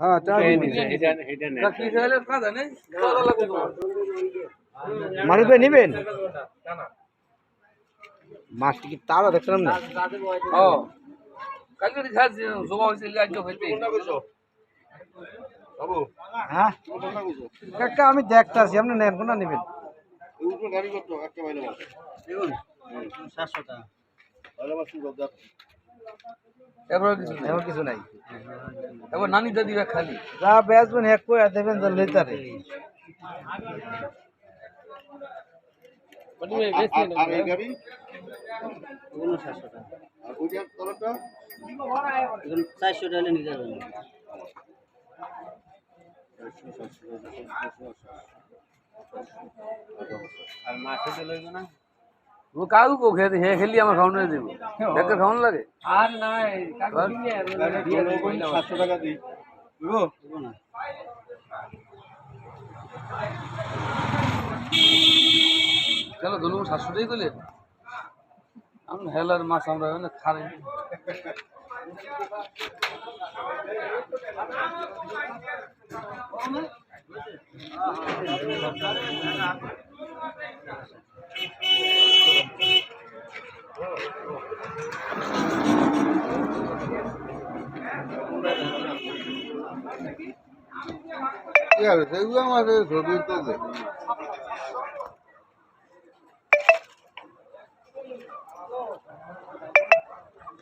হ্যাঁ মারুফ ভাই নেবেন? মাছটি কি তারা দেখছিলাম না। ও কালকে জমা হইতে হ্যাঁ? কাকা আমি দেখতাছি আপনি নেন কোনা নেবেন? এবার কিছু নেই কিছু নাই এবার নানি দাদি খালি যা বেচবেন এক কই দেবেন যা লেতারে আর এই গাড়ি আর ওইটার তলাটা চারশো টাকা নিতে যাবেন আর মাছে তো না ও কাউ কো খেতে হে খেলি আমার খাওয়ানো দেব একটা খাওয়ানো লাগে আর নাই সাতশো টাকা দিই কেন ধনু সাতশো টাই করলে আমি হেলার মাছ আমরা না খাই কি আর সেগুলো আমাদের ছবি তো